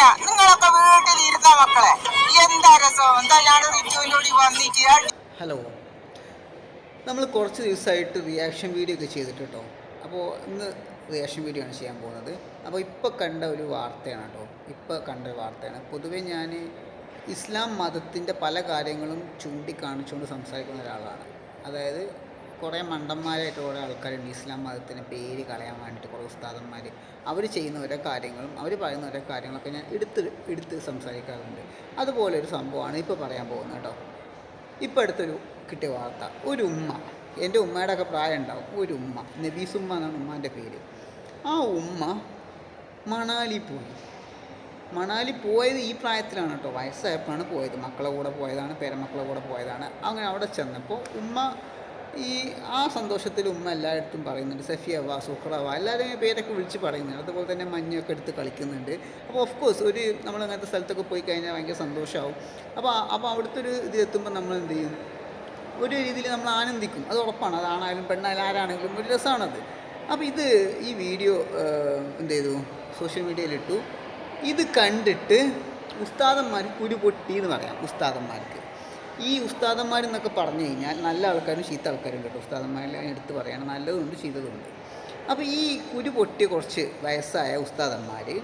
എന്തിനാ നിങ്ങളൊക്കെ വീട്ടിലിരുന്ന മക്കളെ. എന്താ രസം? എന്താ ഞാൻ റിജുവിന്റെ കൂടി വന്നിട്ട്? ഹലോ. നമ്മൾ കുറച്ച് ദിവസമായിട്ട് റിയാക്ഷൻ വീഡിയോ ഒക്കെ ചെയ്തിട്ട് കേട്ടോ അപ്പോൾ ഇന്ന് റിയാക്ഷൻ വീഡിയോ ആണ് ചെയ്യാൻ പോകുന്നത്. അപ്പോൾ ഇപ്പോൾ കണ്ട ഒരു വാർത്തയാണ് കേട്ടോ. ഇപ്പോൾ കണ്ട ഒരു വാർത്തയാണ്. പൊതുവെ ഞാൻ ഇസ്ലാം മതത്തിന്റെ പല കാര്യങ്ങളും ചൂണ്ടിക്കാണിച്ചുകൊണ്ട് സംസാരിക്കുന്ന ഒരാളാണ്. അതായത് കുറേ മണ്ടന്മാരായിട്ട് കുറേ ആൾക്കാരുണ്ട്. ഇസ്ലാം മതത്തിന്റെ പേര് കളയാൻ വേണ്ടിയിട്ട് കുറേ ഉസ്താദന്മാർ അവർ ചെയ്യുന്ന ഓരോ കാര്യങ്ങളും അവർ പറയുന്ന ഓരോ കാര്യങ്ങളൊക്കെ ഞാൻ എടുത്ത് എടുത്ത് സംസാരിക്കാറുണ്ട്. അതുപോലെ ഒരു സംഭവമാണ് ഇപ്പോൾ പറയാൻ പോകുന്നത് കേട്ടോ. ഇപ്പോൾ അടുത്തൊരു കിട്ടിയ വാർത്ത. ഒരു ഉമ്മ എന്റെ ഉമ്മയുടെ ഒക്കെ പ്രായം ഉണ്ടാവും. ഒരു ഉമ്മ നബീസ് ഉമ്മ എന്നാണ് ഉമ്മാന്റെ പേര്. ആ ഉമ്മ മണാലി പോയി. മണാലി പോയത് ഈ പ്രായത്തിലാണ് കേട്ടോ. വയസ്സായപ്പോഴാണ് പോയത്. മക്കളെ കൂടെ പോയതാണ് പേരമക്കളെ കൂടെ പോയതാണ്. അങ്ങനെ അവിടെ ചെന്നപ്പോൾ ഉമ്മ ഈ ആ സന്തോഷത്തിൽ ഉമ്മ എല്ലായിടത്തും പറയുന്നുണ്ട് സഫിയവ സുഹ്റവ എല്ലാവരും പേരൊക്കെ വിളിച്ച് പറയുന്നുണ്ട്. അതുപോലെ തന്നെ മഞ്ഞൊക്കെ എടുത്ത് കളിക്കുന്നുണ്ട്. അപ്പോൾ ഓഫ് കോഴ്സ് ഒരു നമ്മൾ അങ്ങനത്തെ സ്ഥലത്തൊക്കെ പോയി കഴിഞ്ഞാൽ ഭയങ്കര സന്തോഷമാവും അപ്പോൾ അപ്പോൾ അവിടുത്തെ ഒരു ഇത് എത്തുമ്പോൾ നമ്മൾ എന്ത് ചെയ്യും ഒരു രീതിയിൽ നമ്മൾ ആനന്ദിക്കും. അത് ഉറപ്പാണ്. അതാണായാലും പെണ്ണായാലും ആരാണെങ്കിലും ഒരു രസമാണത് അപ്പോൾ ഇത് ഈ വീഡിയോ എന്ത് ചെയ്തു സോഷ്യൽ മീഡിയയിലിട്ടു. ഇത് കണ്ടിട്ട് ഉസ്താദന്മാർക്ക് കുരു പൊട്ടി എന്ന് പറയാം ഉസ്താദന്മാർക്ക്. ഈ ഉസ്താദന്മാർ എന്നൊക്കെ പറഞ്ഞു കഴിഞ്ഞാൽ നല്ല ആൾക്കാരും ചീത്ത ആൾക്കാരും കേട്ടോ. ഉസ്താദന്മാരെ എടുത്ത് പറയണം. നല്ലതുണ്ട് ചീത്തതുണ്ട്. അപ്പോൾ ഈ കുരു പൊട്ടിയ കുറച്ച് വയസ്സായ ഉസ്താദന്മാർ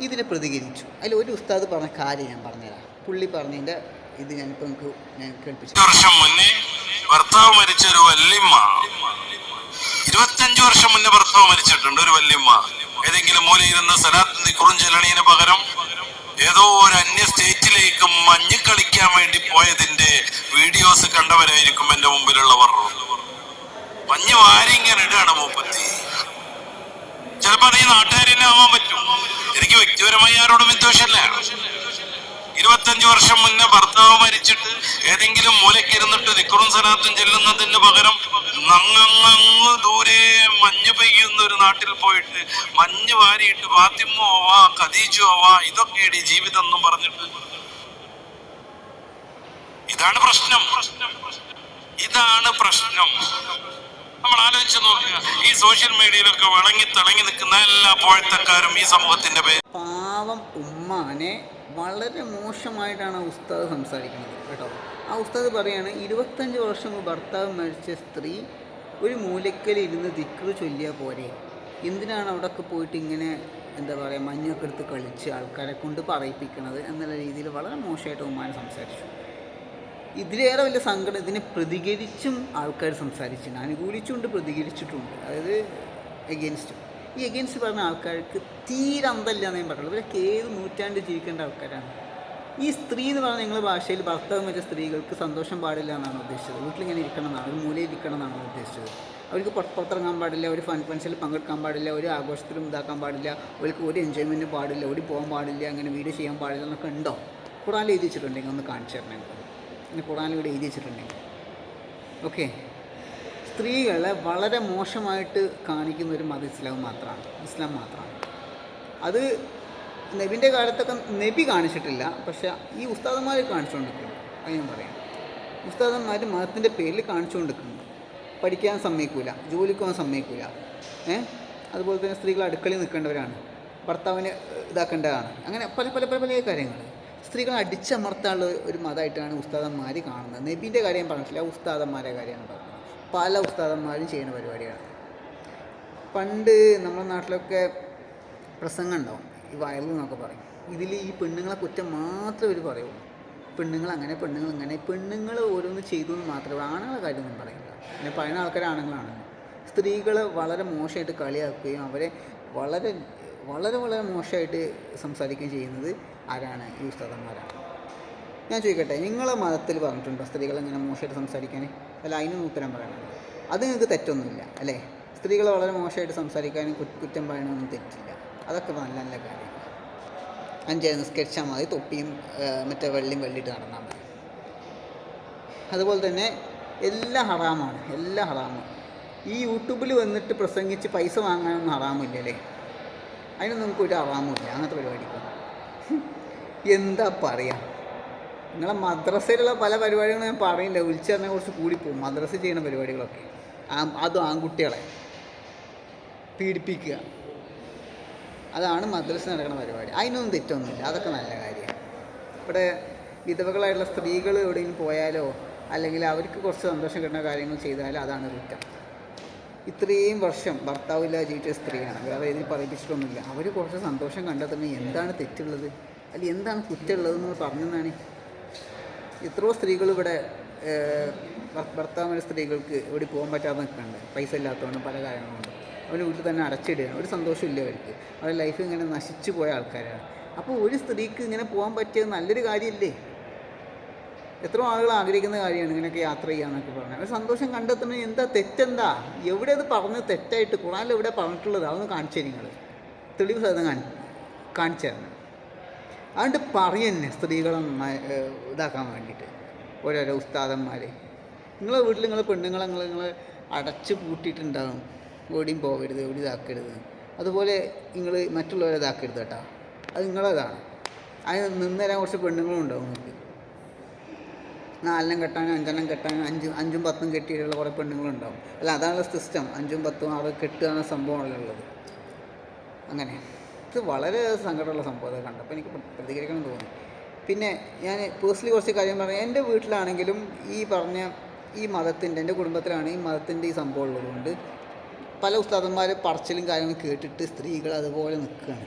ഇതിനെ പ്രതികരിച്ചു. അതിൽ ഒരു ഉസ്താദ് പറഞ്ഞ കാര്യം ഞാൻ പറഞ്ഞുതരാം. പുള്ളി പറഞ്ഞതിന്റെ ഇത് ഞാൻ ഞാനിപ്പോൾ നിങ്ങൾക്ക് ഞാൻ കേൾപ്പിച്ചു. വർഷം മുന്നേ ഭർത്താവ് മരിച്ച ഒരു വല്യമ്മ. ഇരുപത്തഞ്ചു വർഷം മുന്നേ ഭർത്താവ് മരിച്ചിട്ടുണ്ട് ഒരു വല്യമ്മ. ഏതെങ്കിലും മൂലയിരുന്ന സനാത്തിന്റെ കുറുഞ്ചെലണീന് പകരം ഏതോ ഒരു അന്യ സ്റ്റേറ്റിലേക്ക് മഞ്ഞ് കളിക്കാൻ വേണ്ടി പോയതിന്റെ വീഡിയോസ് കണ്ടവരായിരിക്കും എന്റെ മുമ്പിലുള്ളവർ. മഞ്ഞ് വാരി ഇങ്ങനെ ഇടുകയാണ് മൂപ്പത്തി. ചിലപ്പോ ഈ നാട്ടുകാരെന്നെ ആവാൻ പറ്റും. എനിക്ക് വ്യക്തിപരമായി ആരോടും വിദ്വേഷമല്ല. ഇരുപത്തഞ്ചു വർഷം മുന്നേ ഭർത്താവ് മരിച്ചിട്ട് ഏതെങ്കിലും മൂലക്കിരുന്നിട്ട് നിക്കുറും സനാത്തും ചെല്ലുന്നതിന് പകരം നങ്ങങ്ങ് ദൂരെ മഞ്ഞ് പെയ്യുന്ന ഒരു നാട്ടിൽ പോയിട്ട് മഞ്ഞ് വാരിയിട്ട് ഫാത്തിമോ ആവാ ഇതൊക്കെ ഇതൊക്കെയാണ് ജീവിതം എന്നും പറഞ്ഞിട്ട്. ഇതാണ് പ്രശ്നം. ഇതാണ് പ്രശ്നം. നമ്മൾ ആലോചിച്ച് നോക്കുക. ഈ സോഷ്യൽ മീഡിയയിലൊക്കെ വിളങ്ങി തിളങ്ങി നിൽക്കുന്ന എല്ലാ പോഴത്തക്കാരും ഈ സമൂഹത്തിന്റെ പേര്. പാവം ഉമ്മാനെ വളരെ മോശമായിട്ടാണ് ഉസ്താദ് സംസാരിക്കുന്നത് കേട്ടോ. ആ ഉസ്താദ് പറയാണ് ഇരുപത്തഞ്ച് വർഷം ഭർത്താവ് മരിച്ച സ്ത്രീ ഒരു മൂലക്കൽ ഇരുന്ന് ദിക്റ് ചൊല്ലിയാൽ പോരെ. എന്തിനാണ് അവിടെയൊക്കെ പോയിട്ട് ഇങ്ങനെ എന്താ പറയുക മഞ്ഞൊക്കെ എടുത്ത് കളിച്ച് ആൾക്കാരെ കൊണ്ട് പറയിപ്പിക്കുന്നത് എന്നുള്ള രീതിയിൽ വളരെ മോശമായിട്ട് ഉമ്മാനെ സംസാരിച്ചു. ഇതിലേറെ വലിയ സങ്കടം ഇതിനെ പ്രതികരിച്ചും ആൾക്കാർ സംസാരിച്ചിട്ടുണ്ട്. അനുകൂലിച്ചുകൊണ്ട് പ്രതികരിച്ചിട്ടുണ്ട്. അതായത് എഗെയിൻസ്റ്റ് ഈ എഗെയിൻസ്റ്റ് പറഞ്ഞ ആൾക്കാർക്ക് തീരെ അന്തല്ല എന്നേ പറയുള്ളൂ ഇവരൊക്കെ ഏത് നൂറ്റാണ്ട് ജീവിക്കേണ്ട ആൾക്കാരാണ്. ഈ സ്ത്രീ എന്ന് പറഞ്ഞാൽ നിങ്ങളുടെ ഭാഷയിൽ ഭർത്താവ് മറ്റേ സ്ത്രീകൾക്ക് സന്തോഷം പാടില്ല എന്നാണ് ഉദ്ദേശിച്ചത്. വീട്ടിൽ ഇങ്ങനെ ഇരിക്കണം എന്നാണ് ഒരു മൂലയിൽ ഇരിക്കണം എന്നാണ് ഉദ്ദേശിച്ചത്. അവർക്ക് പുറത്ത് പുറത്തിറങ്ങാൻ പാടില്ല ഒരു ഫൺ പങ്കെടുക്കാൻ പാടില്ല ഒരു ആഘോഷത്തിലും ഇതാക്കാൻ പാടില്ല അവർക്ക് ഒരു എൻജോയ്മെന്റ് പാടില്ല ഓടി പോകാൻ പാടില്ല അങ്ങനെ വീട് ചെയ്യാൻ പാടില്ല എന്നൊക്കെ ഉണ്ടോ? ഖുറാനിൽ എഴുതി വെച്ചിട്ടുണ്ടെങ്കിൽ ഒന്ന് കാണിച്ചു തരണം എനിക്ക് പിന്നെ ഖുറാനിൽ ഇവിടെ എഴുതി വെച്ചിട്ടുണ്ടെങ്കിൽ. ഓക്കെ സ്ത്രീകളെ വളരെ മോശമായിട്ട് കാണിക്കുന്ന ഒരു മത ഇസ്ലാം മാത്രമാണ്. ഇസ്ലാം മാത്രമാണ്. അത് നബിന്റെ കാലത്തൊക്കെ നബി കാണിച്ചിട്ടില്ല പക്ഷേ ഈ ഉസ്താദന്മാർ കാണിച്ചുകൊണ്ടിരിക്കുന്നു. അത് ഞാൻ പറയാം. ഉസ്താദന്മാർ മതത്തിന്റെ പേരിൽ കാണിച്ചുകൊണ്ടിരിക്കുന്നു. പഠിക്കാൻ സമ്മതിക്കൂല ജോലിക്ക് പോകാൻ സമ്മതിക്കൂല. ഏ? അതുപോലെ തന്നെ സ്ത്രീകൾ അടുക്കളയിൽ നിൽക്കേണ്ടവരാണ്. ഭർത്താവിനെ ഇതാക്കേണ്ടതാണ്. അങ്ങനെ പല പല പല പല കാര്യങ്ങൾ സ്ത്രീകളെ അടിച്ചമർത്താനുള്ള ഒരു മതമായിട്ടാണ് ഉസ്താദന്മാർ കാണുന്നത്. നബീന്റെ കാര്യം പറഞ്ഞിട്ടില്ല ഉസ്താദന്മാരെ കാര്യമാണ് പറയുന്നത് പല ഉസ്താദന്മാരും ചെയ്യുന്ന പരിപാടിയാണ്. പണ്ട് നമ്മുടെ നാട്ടിലൊക്കെ പ്രസംഗം ഉണ്ടാവും. ഈ വയലിൽ നിന്നൊക്കെ പറയും. ഇതിൽ ഈ പെണ്ണുങ്ങളെ കുറ്റം മാത്രമേ ഇവർ പറയുള്ളൂ. പെണ്ണുങ്ങൾ അങ്ങനെ പെണ്ണുങ്ങൾ ഇങ്ങനെ. പെണ്ണുങ്ങൾ ഓരോന്ന് ചെയ്തു എന്ന് മാത്രമേ ആണുങ്ങളെ കാര്യമൊന്നും പറയില്ല. പിന്നെ പറയുന്ന ആൾക്കാർ ആണുങ്ങളാണ്. സ്ത്രീകൾ വളരെ മോശമായിട്ട് കളിയാക്കുകയും അവരെ വളരെ വളരെ വളരെ മോശമായിട്ട് സംസാരിക്കുകയും ചെയ്യുന്നത് ആരാണ്? ഈ ഉസ്താദന്മാരാണ്. ഞാൻ ചോദിക്കട്ടെ നിങ്ങളെ മതത്തിൽ പറഞ്ഞിട്ടുണ്ടോ സ്ത്രീകൾ ഇങ്ങനെ മോശമായിട്ട് സംസാരിക്കാൻ? അല്ല അതിനൊന്നും ഉത്തരം പറയണം അത് നിങ്ങൾക്ക് തെറ്റൊന്നുമില്ല അല്ലേ? സ്ത്രീകളെ വളരെ മോശമായിട്ട് സംസാരിക്കാനും കുറ്റം പറയണമെന്നും തെറ്റില്ല. അതൊക്കെ നല്ല നല്ല കാര്യങ്ങൾ അഞ്ച് നിസ്കരിച്ചാൽ മതി തൊപ്പിയും മറ്റേ വെള്ളിയും വെള്ളിയിട്ട് നടന്നാൽ മതി. അതുപോലെ തന്നെ എല്ലാം ഹറാമാണ് എല്ലാം ഹറാമാണ്. ഈ യൂട്യൂബിൽ വന്നിട്ട് പ്രസംഗിച്ച് പൈസ വാങ്ങാനൊന്നും ഹറാമില്ലല്ലേ? അതിന് അതിനൊന്നും നമുക്ക് ഒരു ഹറാമില്ല അങ്ങനത്തെ പരിപാടിക്ക്. എന്താ പറയുക നിങ്ങളെ മദ്രസയിലുള്ള പല പരിപാടികളും ഞാൻ പറയില്ല വിളിച്ചറിനെ കുറച്ച് കൂടിപ്പോകും മദ്രസ ചെയ്യുന്ന പരിപാടികളൊക്കെ. അതും ആൺകുട്ടികളെ പീഡിപ്പിക്കുക. അതാണ് മദ്രസ നടക്കുന്ന പരിപാടി. അതിനൊന്നും തെറ്റൊന്നുമില്ല. അതൊക്കെ നല്ല കാര്യമാണ്. ഇവിടെ വിധവകളായിട്ടുള്ള സ്ത്രീകൾ എവിടെയെങ്കിലും പോയാലോ അല്ലെങ്കിൽ അവർക്ക് കുറച്ച് സന്തോഷം കിട്ടുന്ന കാര്യങ്ങൾ ചെയ്താലോ അതാണ് കുറ്റം. ഇത്രയും വർഷം ഭർത്താവില്ല ജീവിച്ച സ്ത്രീയാണ്. വേറെ ഇതിൽ പറയിപ്പിച്ചിട്ടൊന്നുമില്ല. അവർ കുറച്ച് സന്തോഷം കണ്ടെത്തുന്നത് എന്താണ് തെറ്റുള്ളത്? അല്ലെങ്കിൽ എന്താണ് കുറ്റമുള്ളതെന്ന് പറഞ്ഞതാണ് എത്രയോ സ്ത്രീകൾ ഇവിടെ ഭർത്താവിന്റെ സ്ത്രീകൾക്ക് ഇവിടെ പോകാൻ പറ്റാതെ നിൽക്കുന്നുണ്ട്. പൈസ ഇല്ലാത്തതുകൊണ്ട് പല കാര്യങ്ങളുണ്ട് അവർ വീട്ടിൽ തന്നെ അടച്ചിടുകയാണ് ഒരു സന്തോഷമില്ല അവർക്ക്. അവരുടെ ലൈഫ് ഇങ്ങനെ നശിച്ചു പോയ ആൾക്കാരാണ്. അപ്പോൾ ഒരു സ്ത്രീക്ക് ഇങ്ങനെ പോകാൻ പറ്റിയത് നല്ലൊരു കാര്യമില്ലേ? എത്രയോ ആളുകൾ ആഗ്രഹിക്കുന്ന കാര്യമാണ് ഇങ്ങനെയൊക്കെ യാത്ര ചെയ്യാന്നൊക്കെ പറഞ്ഞാൽ ഒരു സന്തോഷം കണ്ടെത്തുന്നത് എന്താ? തെറ്റെന്താ? എവിടെ അത് പറഞ്ഞത് തെറ്റായിട്ട്? ഖുറാനിൽ എവിടെ പറഞ്ഞിട്ടുള്ളത്? അതൊന്ന് കാണിച്ചു നിങ്ങൾ തെളിവ് സഹിതം കാണി കാണിച്ചു തരണം. അതുകൊണ്ട് പറയുന്നെ സ്ത്രീകളെ ഇതാക്കാൻ വേണ്ടിയിട്ട്. ഓരോരോ ഉസ്താദന്മാർ നിങ്ങളെ വീട്ടിൽ നിങ്ങളെ പെണ്ണുങ്ങളെ നിങ്ങൾ നിങ്ങൾ അടച്ച് പൂട്ടിയിട്ടുണ്ടാകും എവിടെയും പോകരുത് എവിടെ ഇതാക്കരുത്. അതുപോലെ നിങ്ങൾ മറ്റുള്ളവരെ ഇതാക്കരുത് കേട്ടോ. അത് നിങ്ങളതാണ്. അതിന് നിന്ന് തരാൻ കുറച്ച് പെണ്ണുങ്ങളും ഉണ്ടാവും നിങ്ങൾക്ക്. നാലെണ്ണം കെട്ടാനും അഞ്ചെണ്ണം കെട്ടാനും അഞ്ച് അഞ്ചും പത്തും കെട്ടിയിട്ടുള്ള കുറേ പെണ്ണുങ്ങളുണ്ടാവും അല്ല അതാണ് സിസ്റ്റം അഞ്ചും പത്തും ആറ് കെട്ടുക എന്ന സംഭവമാണല്ലോ ഉള്ളത്. അങ്ങനെ. ഇത് വളരെ സങ്കടമുള്ള സംഭവം അത് കണ്ടപ്പോൾ എനിക്ക് പ്രതികരിക്കണം തോന്നി. പിന്നെ ഞാൻ പേഴ്സണലി കുറച്ച് കാര്യം പറയാം എന്റെ വീട്ടിലാണെങ്കിലും ഈ പറഞ്ഞ ഈ മതത്തിന്റെ എന്റെ കുടുംബത്തിലാണ് ഈ മതത്തിന്റെ ഈ സംഭവം ഉള്ളതുകൊണ്ട് പല ഉസ്താദന്മാർ പറച്ചിലും കാര്യങ്ങളും കേട്ടിട്ട് സ്ത്രീകൾ അതുപോലെ നിൽക്കുകയാണ്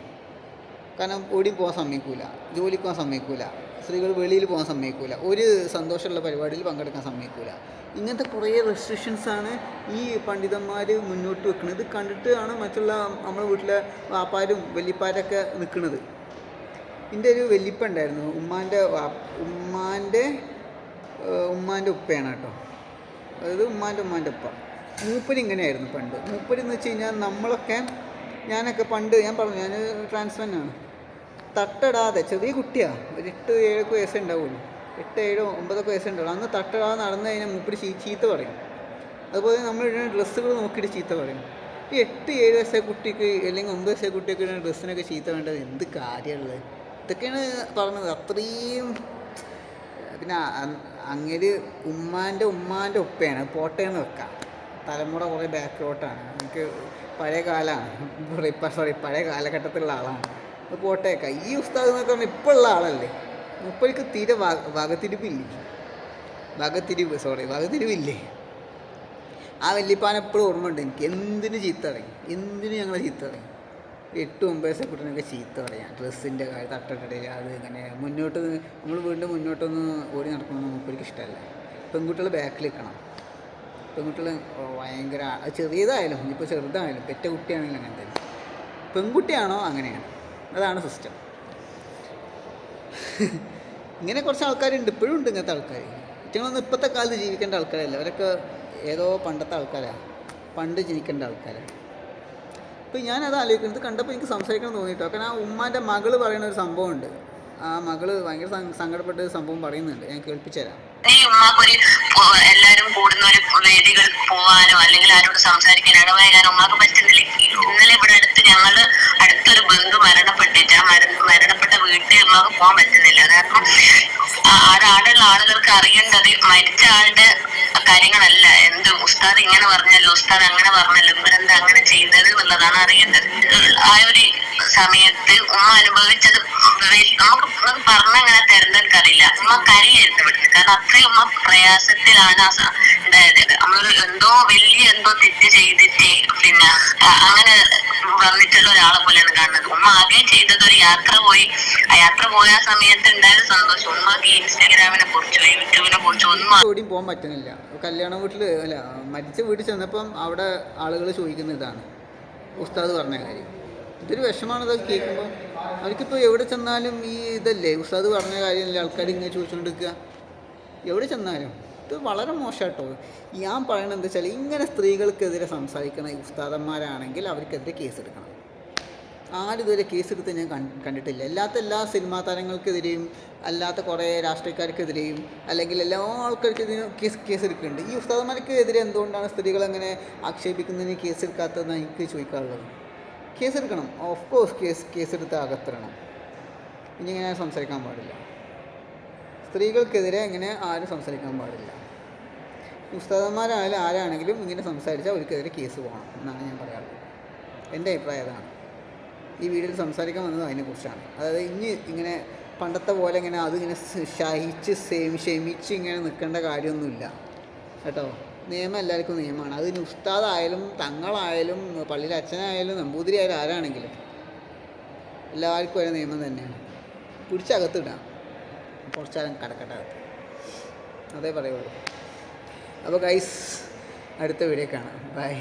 കാരണം ഓടിയും പോകാൻ സമ്മതിക്കൂല ജോലിക്ക് പോകാൻ സമ്മതിക്കൂല സ്ത്രീകൾ വെളിയിൽ പോകാൻ സമ്മതിക്കൂല ഒരു സന്തോഷമുള്ള പരിപാടിയിൽ പങ്കെടുക്കാൻ സമ്മതിക്കൂല. ഇങ്ങനത്തെ കുറേ റെസ്ട്രിക്ഷൻസാണ് ഈ പണ്ഡിതന്മാർ മുന്നോട്ട് വെക്കുന്നത് കണ്ടിട്ട് കണ്ടിട്ടാണ് മറ്റുള്ള നമ്മുടെ വീട്ടിലെ വാപ്പാരും വല്യപ്പാരൊക്കെ നിൽക്കുന്നത് എന്റെ ഒരു വല്യപ്പ ഉണ്ടായിരുന്നു ഉമ്മാന്റെ ഉമ്മാന്റെ ഉമ്മാന്റെ ഉപ്പയാണ് കേട്ടോ. അതായത് ഉമ്മാന്റെ ഉമ്മാന്റെ ഉപ്പ. മൂപ്പര് ഇങ്ങനെയായിരുന്നു പണ്ട്. മൂപ്പര് എന്ന് വെച്ച് കഴിഞ്ഞാൽ നമ്മളൊക്കെ ഞാനൊക്കെ പണ്ട് ഞാൻ പറഞ്ഞു ഞാൻ ട്രാൻസ്മെന്റാണ് തട്ടടാതെ ചെറിയ കുട്ടിയാണ് ഒരു എട്ട് ഏഴൊക്കെ വയസ്സേ ഉണ്ടാവുള്ളൂ. എട്ട് ഏഴോ ഒമ്പതൊക്കെ വയസ്സേ ഉണ്ടാവുള്ളൂ. അന്ന് തട്ടിടാതെ നടന്നു കഴിഞ്ഞാൽ മൂപ്പര് ചീത്ത പറയും. അതുപോലെ നമ്മൾ ഇടുന്ന ഡ്രസ്സുകൾ നോക്കിയിട്ട് ചീത്ത പറയും. ഈ എട്ട് ഏഴ് വയസ്സായ കുട്ടിക്ക് അല്ലെങ്കിൽ ഒമ്പത് വയസ്സായ കുട്ടിയൊക്കെ ഇടുന്ന ഡ്രസ്സിനൊക്കെ ചീത്ത വേണ്ടത് എന്ത് കാര്യമുള്ളത് ഇതൊക്കെയാണ് പറഞ്ഞത്. അത്രയും പിന്നെ അങ്ങേര് ഉമ്മാന്റെ ഉമ്മാന്റെ ഉപ്പയാണ്. പോട്ടേന്ന് വെക്കാം. തലമുറ കുറേ ബാക്കിലോട്ടാണ്. എനിക്ക് പഴയ കാലമാണ് ഇപ്പം സോറി പഴയ കാലഘട്ടത്തിലുള്ള ആളാണ്. അത് പോട്ടേക്ക ഈ ഉസ്താദ് എന്നൊക്കെ പറഞ്ഞാൽ ഇപ്പോൾ ഉള്ള ആളല്ലേ ഇപ്പോഴേക്ക് തീരെ വക വകതിരിപ്പില്ലേ വകതിരിവ് സോറി വകതിരിവില്ലേ? ആ വല്യപ്പാൻ എപ്പോഴും ഓർമ്മ ഉണ്ട്. എനിക്ക് എന്തിനു ചീത്ത എന്തിനു ഞങ്ങളെ ചീത്ത പറയും? എട്ട് ഒമ്പത് വയസ്സെ കുട്ടനൊക്കെ ചീത്ത പറയാം. ഡ്രസ്സിന്റെ കാര്യം തട്ടട്ടില്ല അത് ഇങ്ങനെ മുന്നോട്ട് നമ്മൾ വീണ്ടും മുന്നോട്ടൊന്ന് ഓടി നടക്കണമെന്ന് മൂപ്പർക്ക് ഇഷ്ടമല്ല. പെൺകുട്ടികൾ ബാക്കിൽ നിൽക്കണം. പെൺകുട്ടികൾ ഭയങ്കര ചെറിയതായാലും ഇപ്പോൾ ചെറുതായാലും പെറ്റ കുട്ടിയാണെങ്കിലും അങ്ങനെ തന്നെ. പെൺകുട്ടിയാണോ അങ്ങനെയാണ്. അതാണ് സിസ്റ്റം. ഇങ്ങനെ കുറച്ച് ആൾക്കാരുണ്ട്. ഇപ്പോഴും ഉണ്ട് ഇങ്ങനത്തെ ആൾക്കാർ ഞങ്ങളൊന്നും ഇപ്പോഴത്തെ കാലത്ത് ജീവിക്കേണ്ട ആൾക്കാരല്ല. അവരൊക്കെ ഏതോ പണ്ടത്തെ ആൾക്കാരാണ് പണ്ട് ജീവിക്കേണ്ട ആൾക്കാരാണ് അപ്പോൾ ഞാനത് ആലോചിക്കുന്നത് കണ്ടപ്പോൾ എനിക്ക് സംസാരിക്കണം തോന്നിയിട്ടോ. കാരണം ആ ഉമ്മാന്റെ മകൾ പറയുന്ന ഒരു സംഭവമുണ്ട് ആ മകൾ ഭയങ്കര സങ്ക- സങ്കടപ്പെട്ട ഒരു സംഭവം പറയുന്നുണ്ട്. ഞാൻ കേൾപ്പിച്ചു എല്ലാരും കൂടുന്ന ഒരു വേദികൾ പോവാനോ അല്ലെങ്കിൽ ആരോട് സംസാരിക്കാൻ ഇടപഴകാനോ ഉമ്മാക്ക് പറ്റുന്നില്ല. ഇന്നലെ ഇവിടെ അടുത്ത് ഞങ്ങൾ അടുത്തൊരു ബന്ധു മരണപ്പെട്ടിട്ട് ആ മരണ മരണപ്പെട്ട വീട്ടിൽ ഉമ്മാക്ക് പോകാൻ പറ്റുന്നില്ല. കാരണം ആ- ആടെ ആളുകൾക്ക് അറിയേണ്ടത് മരിച്ച ആളുടെ കാര്യങ്ങളല്ല. എന്ത് ഉസ്താദ് ഇങ്ങനെ പറഞ്ഞല്ലോ ഉസ്താദ് അങ്ങനെ പറഞ്ഞല്ലോ ഇവരെന്താ അങ്ങനെ ചെയ്തത് എന്നുള്ളതാണ് അറിയേണ്ടത്. ആ ഒരു സമയത്ത് ഉമ്മ അനുഭവിച്ചത് നമുക്ക് പറഞ്ഞങ്ങനെ ഉമ്മ കരയായിരുന്നു ഇവിടുന്ന് കാരണം അത്രയും ഉമ്മ പ്രയാസത്തിലാണ് ഉണ്ടായത്. നമ്മൾ എന്തോ വലിയ എന്തോ തെറ്റ് ചെയ്തിട്ട് പിന്നെ അങ്ങനെ വന്നിട്ടുള്ള ഒരാളെ പോലെയാണ് കാണുന്നത്. ഉമ്മ ആദ്യം ചെയ്തത് ഒരു യാത്ര പോയി. ആ യാത്ര പോയ സമയത്ത് ഉണ്ടായ സന്തോഷം. ഉമ്മക്ക് ഇൻസ്റ്റാഗ്രാമിനെ കുറിച്ചോ യൂട്യൂബിനെ കുറിച്ചോ ഒന്നും എവിടെയും പോകാൻ പറ്റുന്നില്ല. കല്യാണ വീട്ടിൽ അല്ല മരിച്ച വീട്ടിൽ ചെന്നപ്പം അവിടെ ആളുകൾ ചോദിക്കുന്ന ഇതാണ്. ഉസ്താദ് പറഞ്ഞ കാര്യം. ഇതൊരു വിഷമാണ് ഇതൊക്കെ കേൾക്കുമ്പോൾ അവർക്കിപ്പോൾ എവിടെ ചെന്നാലും ഈ ഇതല്ലേ? ഉസ്താദ് പറഞ്ഞ കാര്യമല്ലേ? ആൾക്കാർ ഇങ്ങനെ ചോദിച്ചുകൊണ്ടിരിക്കുക എവിടെ ചെന്നാലും. ഇത് വളരെ മോശമായിട്ടോ ഞാൻ പറയണത് എന്താ വെച്ചാൽ ഇങ്ങനെ സ്ത്രീകൾക്കെതിരെ സംസാരിക്കുന്ന ഈ ഉസ്താദന്മാരാണെങ്കിൽ അവർക്കെതിരെ കേസെടുക്കണം. ആരും ഇതുവരെ കേസെടുത്ത് ഞാൻ കണ്ടിട്ടില്ല. അല്ലാത്ത എല്ലാ സിനിമാ താരങ്ങൾക്കെതിരെയും അല്ലാത്ത കുറേ രാഷ്ട്രീയക്കാർക്കെതിരെയും അല്ലെങ്കിൽ എല്ലാ ആൾക്കാർക്കെതിരെയും കേസ് കേസെടുക്കുന്നുണ്ട്. ഈ ഉസ്താദന്മാർക്കെതിരെ എന്തുകൊണ്ടാണ് സ്ത്രീകൾ അങ്ങനെ ആക്ഷേപിക്കുന്നതിന് കേസെടുക്കാത്തതെന്ന് എനിക്ക് ചോദിക്കാനുള്ളത് കേസെടുക്കണം. ഓഫ് കോഴ്സ് കേസ് കേസെടുത്ത് അകത്തിടണം ഇനി ഇങ്ങനെ സംസാരിക്കാൻ പാടില്ല. സ്ത്രീകൾക്കെതിരെ ഇങ്ങനെ ആരും സംസാരിക്കാൻ പാടില്ല. ഉസ്താദന്മാരായാലും ആരാണെങ്കിലും ഇങ്ങനെ സംസാരിച്ചാൽ അവർക്കെതിരെ കേസ് പോകണം എന്നാണ് ഞാൻ പറയാറുള്ളത്. എന്റെ അഭിപ്രായം അതാണ്. ഈ വീഡിയോയിൽ സംസാരിക്കാൻ വന്നത് അതിനെക്കുറിച്ചാണ്. അതായത് ഇനി ഇങ്ങനെ പണ്ടത്തെ പോലെ ഇങ്ങനെ അതിങ്ങനെ ശഹിച്ച് സെമി ക്ഷമിച്ച് ഇങ്ങനെ നിൽക്കേണ്ട കാര്യമൊന്നുമില്ല. കേട്ടോ? നിയമം എല്ലാവർക്കും നിയമമാണ്. അതിന് ഉസ്താദായാലും തങ്ങളായാലും പള്ളിയിലെ അച്ഛനായാലും നമ്പൂതിരി ആയാലും ആരാണെങ്കിലും എല്ലാവർക്കും ഒരേ നിയമം തന്നെയാണ്. പിടിച്ചകത്തിടാം. കുറച്ചാലും കടക്കട്ടെ അതേ പറയുള്ളൂ. അപ്പോൾ ഗൈസ് അടുത്ത വീഡിയോ കാണാം. ബൈ